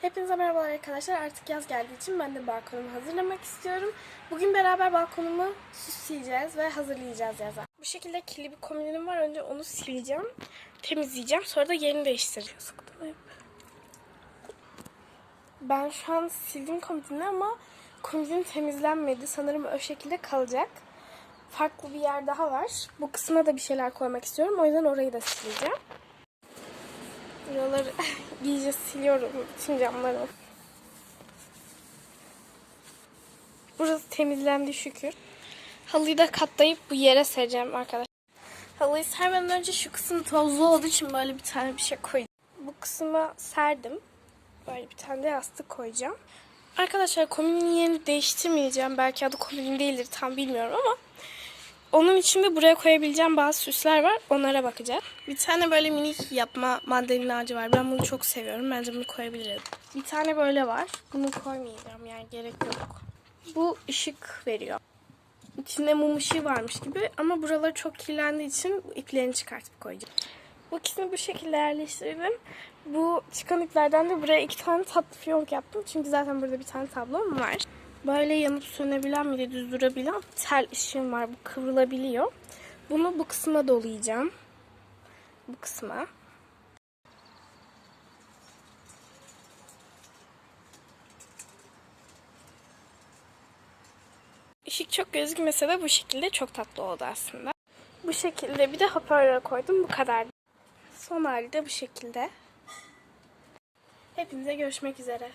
Hepinize merhabalar arkadaşlar. Artık yaz geldiği için ben de balkonumu hazırlamak istiyorum. Bugün beraber balkonumu süsleyeceğiz ve hazırlayacağız yaza. Bu şekilde kirli bir komodinim var. Önce onu sileceğim, temizleyeceğim. Sonra da yerini hep. Ben şu an sildim komodini ama komodin temizlenmedi. Sanırım o şekilde kalacak. Farklı bir yer daha var. Bu kısma da bir şeyler koymak istiyorum. O yüzden orayı da sileceğim. Buraları iyice siliyorum bütün camları. Burası temizlendi şükür. Halıyı da katlayıp bu yere sereceğim arkadaşlar. Halıyı sermeden önce şu kısım tozlu olduğu için böyle bir tane bir şey koydum. Bu kısma serdim. Böyle bir tane de yastık koyacağım. Arkadaşlar komodinin yerini değiştirmeyeceğim. Belki adı komodin değildir tam bilmiyorum ama onun içinde buraya koyabileceğim bazı süsler var. Onlara bakacağız. Bir tane böyle minik yapma mandalina ağacı var. Ben bunu çok seviyorum. Bence bunu koyabilirim. Bir tane böyle var. Bunu koymayacağım yani gerek yok. Bu ışık veriyor. İçinde mum ışığı varmış gibi ama buraları çok kirlendiği için iplerini çıkartıp koyacağım. Bu ikisini bu şekilde yerleştirdim. Bu çıkan iplerden de buraya iki tane tatlı fiyonk yaptım. Çünkü zaten burada bir tane tablom var. Böyle yanıp sönebilen bir de düz durabilen tel ışığım var. Bu kıvrılabiliyor. Bunu bu kısma dolayacağım. Bu kısma. Işık çok gözükmese de bu şekilde çok tatlı oldu aslında. Bu şekilde bir de hoparlör koydum. Bu kadar. Son hali de bu şekilde. Hepinize görüşmek üzere.